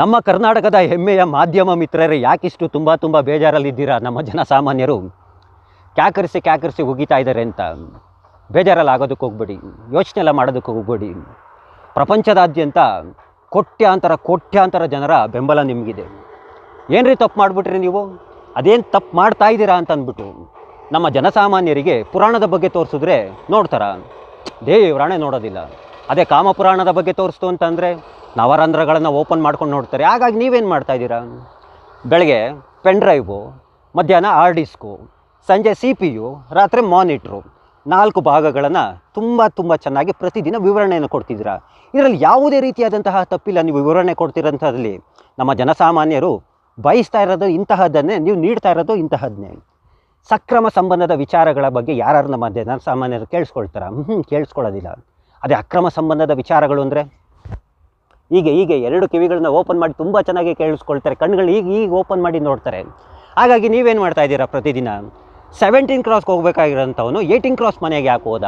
ನಮ್ಮ ಕರ್ನಾಟಕದ ಹೆಮ್ಮೆಯ ಮಾಧ್ಯಮ ಮಿತ್ರರೇ, ಯಾಕಿಷ್ಟು ತುಂಬ ತುಂಬ ಬೇಜಾರಲ್ಲಿದ್ದೀರಾ? ನಮ್ಮ ಜನಸಾಮಾನ್ಯರು ಕ್ಯಾಕರಿಸಿ ಕ್ಯಾಕರಿಸಿ ಉಗಿತಾ ಇದ್ದಾರೆ ಅಂತ. ಬೇಜಾರಲ್ಲಿ ಆಗೋದಕ್ಕೆ ಹೋಗ್ಬೇಡಿ, ಯೋಚನೆ ಎಲ್ಲ ಮಾಡೋದಕ್ಕೆ ಹೋಗ್ಬೇಡಿ. ಪ್ರಪಂಚದಾದ್ಯಂತ ಕೋಟ್ಯಾಂತರ ಕೋಟ್ಯಾಂತರ ಜನರ ಬೆಂಬಲ ನಿಮಗಿದೆ. ಏನ್ರಿ ತಪ್ಪು ಮಾಡಿಬಿಟ್ರಿ ನೀವು? ಅದೇನು ತಪ್ಪು ಮಾಡ್ತಾ ಇದ್ದೀರಾ ಅಂತ ಅಂದ್ಬಿಟ್ಟು ನಮ್ಮ ಜನಸಾಮಾನ್ಯರಿಗೆ ಪುರಾಣದ ಬಗ್ಗೆ ತೋರಿಸಿದ್ರೆ ನೋಡ್ತಾರ? ದೇವರಾಣೆ ನೋಡೋದಿಲ್ಲ. ಅದೇ ಕಾಮಪುರಾಣದ ಬಗ್ಗೆ ತೋರಿಸ್ತು ಅಂತಂದರೆ ನವರಂಧ್ರಗಳನ್ನು ಓಪನ್ ಮಾಡ್ಕೊಂಡು ನೋಡ್ತಾರೆ. ಹಾಗಾಗಿ ನೀವೇನು ಮಾಡ್ತಾ ಇದ್ದೀರಾ? ಬೆಳಗ್ಗೆ ಪೆನ್ ಡ್ರೈವು, ಮಧ್ಯಾಹ್ನ ಆರ್ ಡಿಸ್ಕು, ಸಂಜೆ ಸಿ ಪಿ ಯು, ರಾತ್ರಿ ಮಾನಿಟ್ರು ನಾಲ್ಕು ಭಾಗಗಳನ್ನು ತುಂಬ ತುಂಬ ಚೆನ್ನಾಗಿ ಪ್ರತಿದಿನ ವಿವರಣೆಯನ್ನು ಕೊಡ್ತಿದ್ದೀರಾ? ಇದರಲ್ಲಿ ಯಾವುದೇ ರೀತಿಯಾದಂತಹ ತಪ್ಪಿಲ್ಲ. ನೀವು ವಿವರಣೆ ಕೊಡ್ತಿರೋಂಥದ್ರಲ್ಲಿ ನಮ್ಮ ಜನಸಾಮಾನ್ಯರು ಬಯಸ್ತಾ ಇರೋದು ಇಂತಹದ್ದನ್ನೇ, ನೀವು ನೀಡ್ತಾ ಇರೋದು ಇಂತಹದ್ದನ್ನೇ ಸಕ್ರಮ ಸಂಬಂಧದ ವಿಚಾರಗಳ ಬಗ್ಗೆ ಯಾರು ನಮ್ಮ ಜನಸಾಮಾನ್ಯರು ಕೇಳಿಸ್ಕೊಳ್ತಾರ? ಹ್ಞೂ ಕೇಳಿಸ್ಕೊಳ್ಳೋದಿಲ್ಲ. ಅದೇ ಅಕ್ರಮ ಸಂಬಂಧದ ವಿಚಾರಗಳು ಅಂದರೆ? ಹೀಗೆ ಹೀಗೆ ಎರಡು ಕಿವಿಗಳನ್ನ ಓಪನ್ ಮಾಡಿ ತುಂಬ ಚೆನ್ನಾಗಿ ಕೇಳಿಸ್ಕೊಳ್ತಾರೆ. ಕಣ್ಗಳು ಈಗ ಈಗ ಓಪನ್ ಮಾಡಿ ನೋಡ್ತಾರೆ. ಹಾಗಾಗಿ ನೀವೇನು ಮಾಡ್ತಾ ಇದ್ದೀರಾ ಪ್ರತಿದಿನ? ಸೆವೆಂಟೀನ್ ಕ್ರಾಸ್ಗೆ ಹೋಗ್ಬೇಕಾಗಿರೋಂಥವನು ಏಯ್ಟೀನ್ ಕ್ರಾಸ್ ಮನೆಗೆ ಯಾಕೆ ಹೋದ?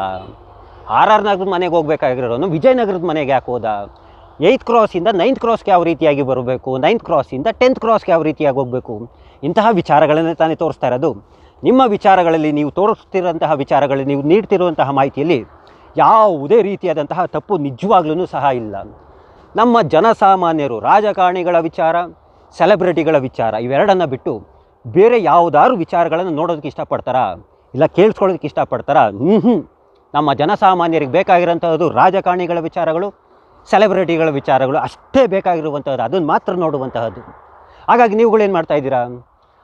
ಆರ್ ಆರ್ ನಗರದ ಮನೆಗೆ ಹೋಗ್ಬೇಕಾಗಿರೋನು ವಿಜಯನಗರದ ಮನೆಗೆ ಯಾಕೆ ಹೋದ? ಏಯ್ತ್ ಕ್ರಾಸಿಂದ ನೈನ್ತ್ ಕ್ರಾಸ್ಗೆ ಯಾವ ರೀತಿಯಾಗಿ ಬರಬೇಕು? ನೈನ್ತ್ ಕ್ರಾಸಿಂದ ಟೆಂತ್ ಕ್ರಾಸ್ಗೆ ಯಾವ ರೀತಿಯಾಗಿ ಹೋಗಬೇಕು? ಇಂತಹ ವಿಚಾರಗಳನ್ನೇ ತಾನೇ ತೋರಿಸ್ತಾ ಇರೋದು. ನಿಮ್ಮ ವಿಚಾರಗಳಲ್ಲಿ ನೀವು ತೋರಿಸ್ತಿರೋಂತಹ ವಿಚಾರಗಳಲ್ಲಿ ನೀವು ನೀಡ್ತಿರುವಂತಹ ಮಾಹಿತಿಯಲ್ಲಿ ಯಾವುದೇ ರೀತಿಯಾದಂತಹ ತಪ್ಪು ನಿಜವಾಗ್ಲೂ ಸಹ ಇಲ್ಲ. ನಮ್ಮ ಜನಸಾಮಾನ್ಯರು, ರಾಜಕಾರಣಿಗಳ ವಿಚಾರ, ಸೆಲೆಬ್ರಿಟಿಗಳ ವಿಚಾರ, ಇವೆರಡನ್ನು ಬಿಟ್ಟು ಬೇರೆ ಯಾವುದಾದ್ರು ವಿಚಾರಗಳನ್ನು ನೋಡೋದಕ್ಕೆ ಇಷ್ಟಪಡ್ತಾರಾ? ಇಲ್ಲ ಕೇಳಿಸ್ಕೊಳ್ಳೋದಕ್ಕೆ ಇಷ್ಟಪಡ್ತಾರಾ? ಹ್ಞೂ ನಮ್ಮ ಜನಸಾಮಾನ್ಯರಿಗೆ ಬೇಕಾಗಿರೋಂಥದ್ದು ರಾಜಕಾರಣಿಗಳ ವಿಚಾರಗಳು, ಸೆಲೆಬ್ರಿಟಿಗಳ ವಿಚಾರಗಳು ಅಷ್ಟೇ ಬೇಕಾಗಿರುವಂಥದ್ದು ಅದನ್ನು ಮಾತ್ರ ನೋಡುವಂತಹದ್ದು. ಹಾಗಾಗಿ ನೀವುಗಳೇನು ಮಾಡ್ತಾ ಇದ್ದೀರಾ?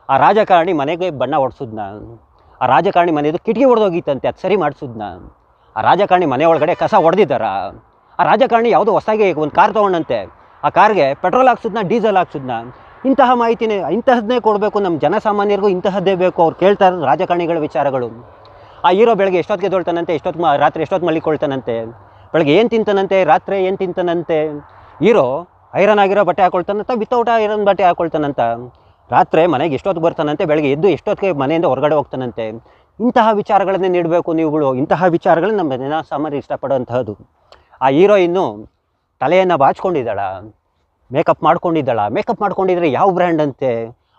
ಆ ರಾಜಕಾರಣಿ ಮನೆಗೆ ಬಣ್ಣ ಹೊಡ್ಸೋದ್ನ ಆ ರಾಜಕಾರಣಿ ಮನೆಯದು ಕಿಟಕಿ ಹೊಡೆದೋಗಿತ್ತಂತೆ ಅದು ಸರಿ ಮಾಡಿಸೋದ್ನ? ಆ ರಾಜಕಾರಣಿ ಮನೆ ಒಳಗಡೆ ಕಸ ಹೊಡೆದಿದ್ದಾರ ಆ ರಾಜಕಾರಣಿ ಯಾವುದೋ ಹೊಸದಾಗಿ ಒಂದು ಕಾರ್ ತೊಗೊಂಡಂತೆ. ಆ ಕಾರ್ಗೆ ಪೆಟ್ರೋಲ್ ಹಾಕ್ಸಿದ್ನ, ಡೀಸೆಲ್ ಹಾಕ್ಸಿದ್ನ. ಇಂತಹ ಮಾಹಿತಿನೇ, ಇಂತಹದ್ದೇ ಕೊಡಬೇಕು ನಮ್ಮ ಜನಸಾಮಾನ್ಯರಿಗೂ, ಇಂತಹದ್ದೇ ಬೇಕು ಅವ್ರು ಕೇಳ್ತಾ ರಾಜಕಾರಣಿಗಳ ವಿಚಾರಗಳು. ಆ ಹೀರೋ ಬೆಳಗ್ಗೆ ಎಷ್ಟೊತ್ತಿಗೆ ದೊಳ್ತಾನಂತೆ ಎಷ್ಟೊತ್ತು ರಾತ್ರಿ ಎಷ್ಟೊತ್ತು ಮಲ್ಲಿಕೊಳ್ತಾನಂತೆ ಬೆಳಗ್ಗೆ ಏನು ತಿಂತಾನಂತೆ, ರಾತ್ರಿ ಏನು ತಿಂತಾನಂತೆ. ಹೀರೋ ಐರನ್ ಆಗಿರೋ ಬಟ್ಟೆ ಹಾಕೊಳ್ತಾನಂತ ವಿತೌಟ್ ಐರನ್ ಬಟ್ಟೆ ಹಾಕೊಳ್ತಾನಂತ. ರಾತ್ರಿ ಮನೆಗೆ ಎಷ್ಟೊತ್ತು ಬರ್ತಾನಂತೆ, ಬೆಳಗ್ಗೆ ಎದ್ದು ಎಷ್ಟೊತ್ತಿಗೆ ಮನೆಯಿಂದ ಹೊರಗಡೆ ಹೋಗ್ತಾನಂತೆ. ಇಂತಹ ವಿಚಾರಗಳನ್ನೇ ನೀಡಬೇಕು ನೀವುಗಳು. ಇಂತಹ ವಿಚಾರಗಳನ್ನ ನಮ್ಮ ಜನ ಸಾಮಾನ್ಯ ಇಷ್ಟಪಡುವಂತಹದ್ದು. ಆ ಹೀರೋಯಿನ್ನು ತಲೆಯನ್ನು ಬಾಚ್ಕೊಂಡಿದ್ದಾಳ ಮೇಕಪ್ ಮಾಡ್ಕೊಂಡಿದ್ದಾಳ. ಮೇಕಪ್ ಮಾಡ್ಕೊಂಡಿದ್ರೆ ಯಾವ ಬ್ರ್ಯಾಂಡ್ ಅಂತೆ?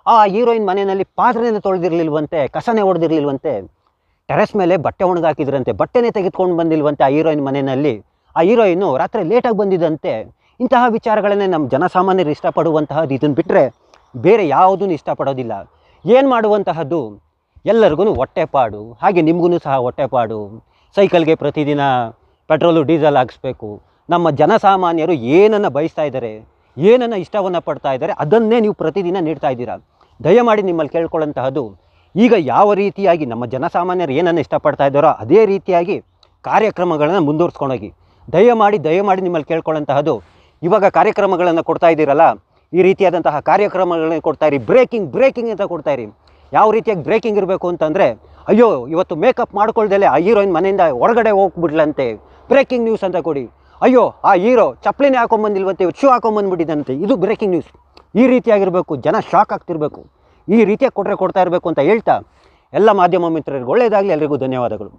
ಆ ಹೀರೋಯಿನ್ ಮನೆಯಲ್ಲಿ ಪಾತ್ರೆಯನ್ನು ತೊಳೆದಿರಲಿಲ್ವಂತೆ, ಕಸನೇ ಹೊಡೆದಿರ್ಲಿಲ್ವಂತೆ ಟೆರೆಸ್ ಮೇಲೆ ಬಟ್ಟೆ ಒಣಗಾಕಿದ್ರಂತೆ, ಬಟ್ಟೆನೇ ತೆಗೆದುಕೊಂಡು ಬಂದಿಲ್ವಂತೆ ಆ ಹೀರೋಯಿನ್ ಮನೆಯಲ್ಲಿ. ಆ ಹೀರೋಯಿನ್ನು ರಾತ್ರಿ ಲೇಟಾಗಿ ಬಂದಿದ್ದಂತೆ. ಇಂತಹ ವಿಚಾರಗಳನ್ನೇ ನಮ್ಮ ಜನಸಾಮಾನ್ಯರು ಇಷ್ಟಪಡುವಂತಹದ್ದು ಇದನ್ನು ಬಿಟ್ಟರೆ ಬೇರೆ ಯಾವುದೂ ಇಷ್ಟಪಡೋದಿಲ್ಲ. ಏನು ಮಾಡುವಂತಹದ್ದು? ಎಲ್ಲರಿಗೂ ಹೊಟ್ಟೆಪಾಡು ಹಾಗೆ ನಿಮಗೂ ಸಹ ಹೊಟ್ಟೆಪಾಡು ಸೈಕಲ್ಗೆ ಪ್ರತಿದಿನ ಪೆಟ್ರೋಲು, ಡೀಸೆಲ್ ಹಾಕಿಸ್ಬೇಕು. ನಮ್ಮ ಜನಸಾಮಾನ್ಯರು ಏನನ್ನು ಬಯಸ್ತಾ ಇದ್ದಾರೆ, ಏನನ್ನು ಇಷ್ಟವನ್ನು ಪಡ್ತಾ ಇದ್ದಾರೆ, ಅದನ್ನೇ ನೀವು ಪ್ರತಿದಿನ ನೀಡ್ತಾ ಇದ್ದೀರಾ? ದಯಮಾಡಿ ನಿಮ್ಮಲ್ಲಿ ಕೇಳ್ಕೊಳ್ಳೋಂತಹದ್ದು ಈಗ ಯಾವ ರೀತಿಯಾಗಿ ನಮ್ಮ ಜನಸಾಮಾನ್ಯರು ಏನನ್ನು ಇಷ್ಟಪಡ್ತಾ ಇದ್ದಾರೋ ಅದೇ ರೀತಿಯಾಗಿ ಕಾರ್ಯಕ್ರಮಗಳನ್ನು ಮುಂದುವರ್ಸ್ಕೊಂಡೋಗಿ. ದಯಮಾಡಿ ದಯಮಾಡಿ ನಿಮ್ಮಲ್ಲಿ ಕೇಳ್ಕೊಳ್ಳೋಂತಹದ್ದು ಇವಾಗ ಕಾರ್ಯಕ್ರಮಗಳನ್ನು ಕೊಡ್ತಾ ಇದ್ದೀರಲ್ಲ, ಈ ರೀತಿಯಾದಂತಹ ಕಾರ್ಯಕ್ರಮಗಳನ್ನ ಕೊಡ್ತಾ ಇರಿ. ಬ್ರೇಕಿಂಗ್ ಬ್ರೇಕಿಂಗ್ ಅಂತ ಕೊಡ್ತಾ ಇರಿ. ಯಾವ ರೀತಿಯಾಗಿ ಬ್ರೇಕಿಂಗ್ ಇರಬೇಕು ಅಂತಂದರೆ ಅಯ್ಯೋ, ಇವತ್ತು ಮೇಕಪ್ ಮಾಡ್ಕೊಳ್ದೆಲೆ ಆ ಹೀರೋಯಿನ್ ಮನೆಯಿಂದ ಹೊರಗಡೆ ಹೋಗ್ಬಿಡ್ಲಂತೆ. ಬ್ರೇಕಿಂಗ್ ನ್ಯೂಸ್ ಅಂತ ಕೊಡಿ. ಅಯ್ಯೋ, ಆ ಹೀರೋ ಚಪ್ಪಲಿನೇ ಹಾಕೊಂಬಂದಿಲ್ವಂತೆ ಶೂ ಹಾಕೊಂಬಂದ್ಬಿಟ್ಟಿದಂತೆ ಇದು ಬ್ರೇಕಿಂಗ್ ನ್ಯೂಸ್ ಈ ರೀತಿಯಾಗಿರಬೇಕು, ಜನ ಶಾಕ್ ಆಗ್ತಿರಬೇಕು. ಈ ರೀತಿಯಾಗಿ ಕೊಟ್ಟರೆ ಕೊಡ್ತಾ ಇರಬೇಕು ಅಂತ ಹೇಳ್ತಾ ಎಲ್ಲ ಮಾಧ್ಯಮ ಮಿತ್ರರಿಗೆ ಒಳ್ಳೆಯದಾಗಲಿ ಎಲ್ರಿಗೂ ಧನ್ಯವಾದಗಳು.